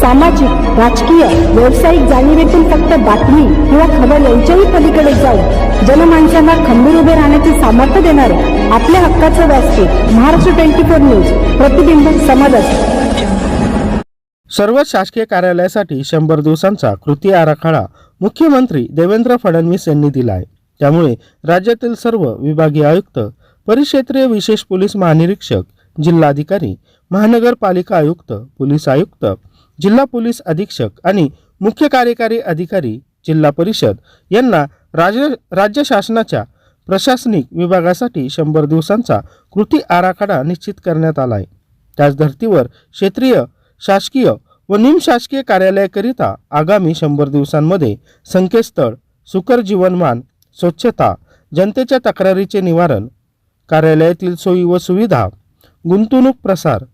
सामाजिक राजकीय व्यावसायिक जाणीवेतून फक्त बातमी किंवा खबर यांच्याही पलीकडे जाऊन जनमानसांना खंबीर उभे राहण्याचे सामर्थ्य देणारे आपल्या हक्काचं व्यासपीठ महाराष्ट्र ट्वेंटी फोर न्यूज प्रतिबिंब समाजात सर्वच शासकीय कार्यालयासाठी शंभर दिवसांचा कृती आराखडा मुख्यमंत्री देवेंद्र फडणवीस यांनी दिला आहे त्यामुळे राज्यातील सर्व विभागीय आयुक्त परिक्षेत्रीय विशेष पोलीस महानिरीक्षक जिल्हाधिकारी महानगरपालिका आयुक्त पोलीस आयुक्त जिल्हा पोलीस अधीक्षक आणि मुख्य कार्यकारी अधिकारी जिल्हा परिषद यांना राज्य राज्य शासनाच्या प्रशासनिक विभागासाठी शंभर दिवसांचा कृती आराखडा निश्चित करण्यात आला आहे त्याच धर्तीवर क्षेत्रीय शासकीय व निमशासकीय कार्यालयाकरिता आगामी शंभर दिवसांमध्ये संकेतस्थळ सुकर जीवनमान स्वच्छता जनतेच्या तक्रारीचे निवारण कार्यालयातील सोयी व सुविधा गुंतवणूक प्रसार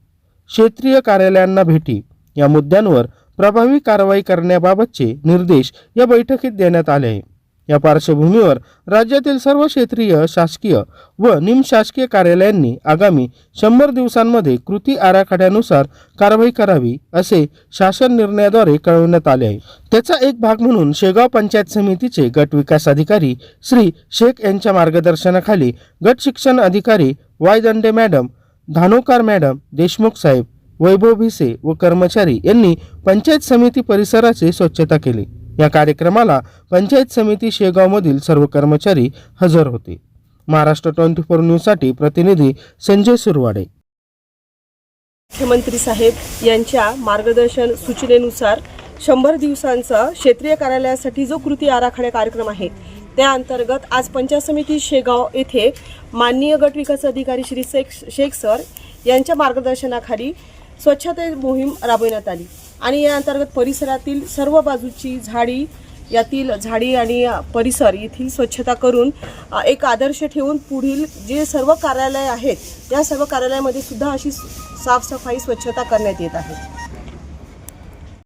क्षेत्रीय कार्यालयांना भेटी या मुद्द्यांवर प्रभावी कारवाई करण्याबाबतचे निर्देश या बैठकीत देण्यात आले. आहे या पार्श्वभूमीवर राज्यातील सर्व क्षेत्रीय शासकीय व निमशासकीय कार्यालयांनी आगामी शंभर दिवसांमध्ये कृती आराखड्यानुसार कारवाई करावी असे शासन निर्णयाद्वारे कळवण्यात आले आहे. त्याचा एक भाग म्हणून शेगाव पंचायत समितीचे गट विकास अधिकारी श्री शेख यांच्या मार्गदर्शनाखाली गट शिक्षण अधिकारी Y Dande madam Dhanokar madam Deshmukh saheb Vaibhav Bhise व कर्मचारी यांनी पंचायत समिती परिसराची स्वच्छता केली. या कार्यक्रमाला पंचायत समिती शेगावमधील सर्व कर्मचारी हजर होते. महाराष्ट्र ट्वेंटी फोर न्यूजसाठी प्रतिनिधी संजय सुरवाडे. मुख्यमंत्री साहेब यांच्या मार्गदर्शन सूचनेनुसार शंभर दिवसांचा क्षेत्रीय कार्यालयासाठी जो कृती आराखडा कार्यक्रम आहे त्या अंतर्गत आज पंचायत समिती शेगाव येथे माननीय गट विकास अधिकारी श्री शेख शेख सर यांच्या मार्गदर्शनाखाली स्वच्छता मोहीम राबविण्यात आली. आणि या अंतर्गत परिसरातील सर्व बाजूची झाडी यातील झाडी आणि परिसर येथील स्वच्छता करून एक आदर्श ठेवून पुढील जे सर्व कार्यालय आहेत त्या सर्व कार्यालयामध्ये सुद्धा अशी साफसफाई स्वच्छता करण्यात येत आहे.